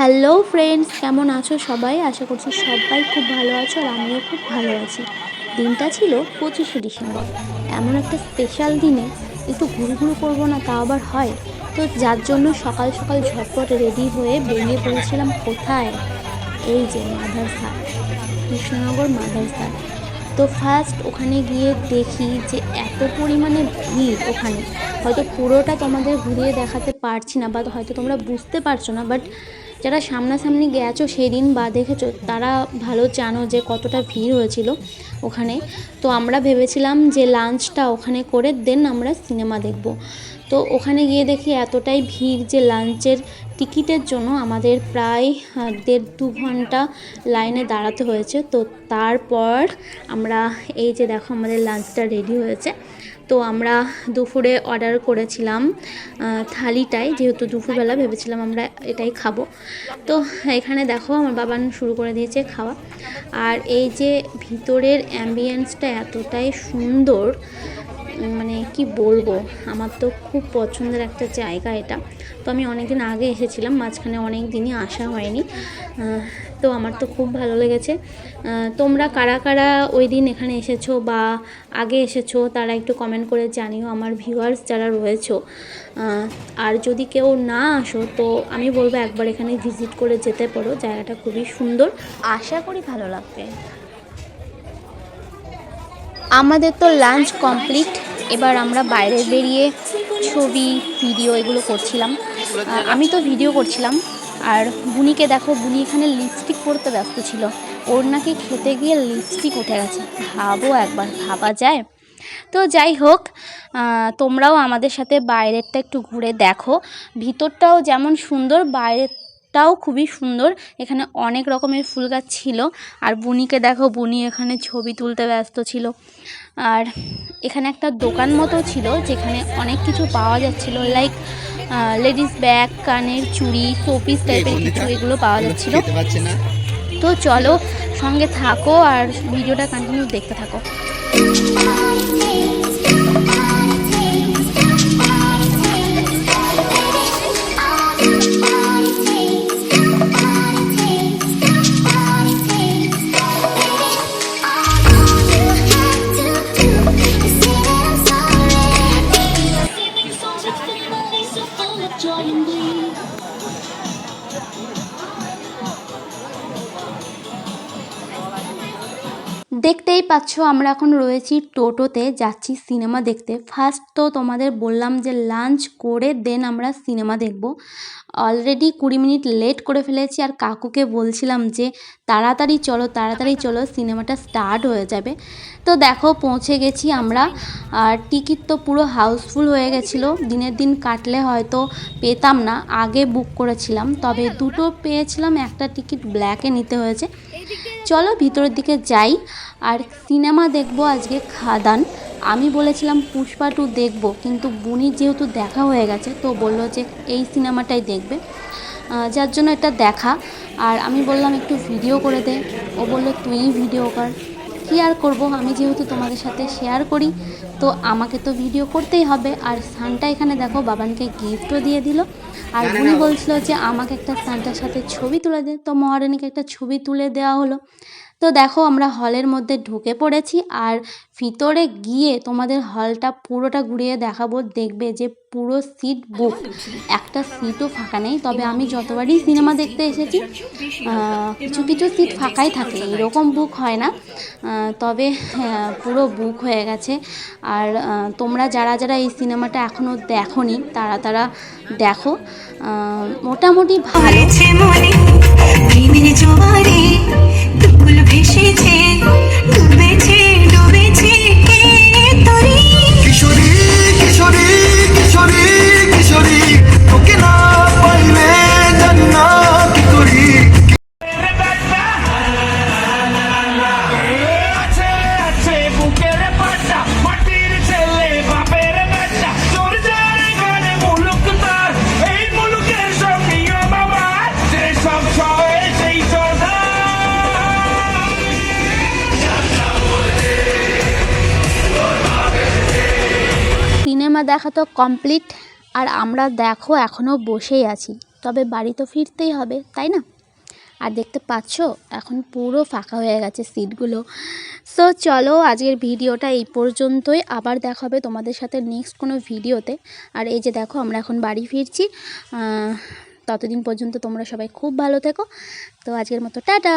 Hello friends কেমন আছো সবাই? আশা করছি সবাই খুব ভালো আছো আর আমিও খুব ভালো আছি। দিনটা ছিল পঁচিশে ডিসেম্বর। এমন একটা স্পেশাল দিনে একটু ঘুরু ঘুরু করব না তা আবার হয়। তো যার জন্য সকাল সকাল ঝটপট রেডি হয়ে বেরিয়ে পড়েছিলাম কোথায়? এই যে মাদারসা কৃষ্ণনগর মাদারসা তো ফার্স্ট ওখানে গিয়ে দেখি যে এত পরিমাণে ভিড় ওখানে। হয়তো পুরোটা তোমাদের ঘুরিয়ে দেখাতে পারছি না বা হয়তো তোমরা বুঝতে পারছ না বাট যারা সামনাসামনি গেছো সেদিন বা দেখেছ, তারা ভালো জানো যে কতটা ভিড় হয়েছিল ওখানে। তো আমরা ভেবেছিলাম যে লাঞ্চটা ওখানে করে দেন আমরা সিনেমা দেখব। তো ওখানে গিয়ে দেখি এতটাই ভিড় যে লাঞ্চের টিকিটের জন্য আমাদের প্রায় দেড় দু ঘণ্টা লাইনে দাঁড়াতে হয়েছে। তো তারপর আমরা এই যে দেখো আমাদের লাঞ্চটা রেডি হয়েছে। তো আমরা দুপুরে অর্ডার করেছিলাম থালিটাই। যেহেতু দুপুরবেলা ভেবেছিলাম আমরা এটাই খাব। তো এখানে দেখো আমার বাবান শুরু করে দিয়েছে খাওয়া। আর এই যে ভিতরের অ্যাম্বিয়েন্সটা এতটাই সুন্দর মানে কি বলব? আমার তো খুব পছন্দের একটা জায়গা এটা। তো আমি অনেক দিন আগে এসেছিলাম, মাঝখানে অনেক দিনই আসা হয়নি। তো আমার তো খুব ভালো লেগেছে। তোমরা কারা কারা ওই দিন এখানে এসেছ বা আগে এসেছ তারা একটু কমেন্ট করে জানিও আমার ভিউয়ার্স যারা রয়েছো। আর যদি কেউ না আসো, তো আমি বলব একবার এখানে ভিজিট করে যেতে পারো। জায়গাটা খুবই সুন্দর। আশা করি ভালো লাগবে। আমাদের তো লাঞ্চ কমপ্লিট এবার আমরা বাইরে বেরিয়ে ছবি ভিডিও এগুলো করছিলাম। আমি তো ভিডিও করছিলাম। আর বুনিকে দেখো, বুনি এখানে লিপস্টিক পরতে ব্যস্ত ছিল। ওর নাকি খেতে গিয়ে লিপস্টিক উঠে গেছে। ভাবো একবার, ভাবা যায়? তো যাই হোক তোমরাও আমাদের সাথে বাইরেরটা একটু ঘুরে দেখো। ভিতরটাও যেমন সুন্দর বাইরেরটাও খুবই সুন্দর। এখানে অনেক রকমের ফুল গাছ ছিল। আর বুনিকে দেখো, বুনি এখানে ছবি তুলতে ব্যস্ত ছিল। আর এখানে একটা দোকান মতো ছিল, যেখানে অনেক কিছু পাওয়া যাচ্ছিল। লাইক লেডিস ব্যাগ কানের চুড়ি শোপিস টাইপের কিছু এগুলো পাওয়া যাচ্ছিল। তো চলো সঙ্গে থাকো আর ভিডিওটা কন্টিনিউ দেখতে থাকো। দেখতেই পাচ্ছ, আমরা এখন রয়েছি টোটোতে, যাচ্ছি সিনেমা দেখতে। ফার্স্ট তো তোমাদের বললাম যে লাঞ্চ করে দেন আমরা সিনেমা দেখব। অলরেডি কুড়ি মিনিট লেট করে ফেলেছি আর কাকুকে বলছিলাম যে, তাড়াতাড়ি চলো তাড়াতাড়ি চলো, সিনেমাটা স্টার্ট হয়ে যাবে। তো দেখো, পৌঁছে গেছি আমরা। আর টিকিট তো পুরো হাউসফুল হয়ে গেছিল। দিনের দিন কাটলে হয়তো পেতাম না, আগে বুক করেছিলাম। তবে দুটো পেয়েছিলাম, একটা টিকিট ব্ল্যাকে নিতে হয়েছে। চলো ভিতরের দিকে যাই। আর সিনেমা দেখব আজকে খাদান। আমি বলেছিলাম পুষ্পা টু দেখব, কিন্তু বুনির যেহেতু দেখা হয়ে গেছে, তো বলল যে এই সিনেমাটাই দেখবে। যার জন্য এটা দেখা। আর আমি বললাম একটু ভিডিও করে দে। ও বলল, তুই ভিডিও কর। কী আর করব? আমি যেহেতু তোমাদের সাথে শেয়ার করি তো আমাকে তো ভিডিও করতেই হবে। আর সানটা এখানে দেখো বাবানকে গিফটও দিয়ে দিল। আর উনি বলছিল যে আমাকে একটা সানটার সাথে ছবি তুলে দে। তো মহারানীকে একটা ছবি তুলে দেওয়া হলো। তো দেখো আমরা হলের মধ্যে ঢুকে পড়েছি আর ভিতরে গিয়ে তোমাদের হলটা পুরোটা ঘুরিয়ে দেখাবো। দেখবে যে পুরো সিট বুক একটা সিটও ফাঁকা নেই। তবে আমি যতবারই সিনেমা দেখতে এসেছি কিছু কিছু সিট ফাঁকাই থাকে। এরকম বুক হয় না। তবে হ্যাঁ, পুরো বুক হয়ে গেছে। আর তোমরা যারা যারা এই সিনেমাটা এখনও দেখোনি তারা তারা দেখো। মোটামুটি ভালো। সিনেমা দেখা তো কমপ্লিট, আর আমরা দেখো এখনও বসেই আছি। তবে বাড়ি তো ফিরতেই হবে, তাই না? আর দেখতে পাচ্ছ, এখন পুরো ফাঁকা হয়ে গেছে সিটগুলো। সো চলো আজকের ভিডিওটা এই পর্যন্তই। আবার দেখা হবে তোমাদের সাথে নেক্সট কোনো ভিডিওতে। আর এই যে দেখো, আমরা এখন বাড়ি ফিরছি। ততদিন পর্যন্ত তোমরা সবাই খুব ভালো থেকো। তো আজকের মতো, টাটা!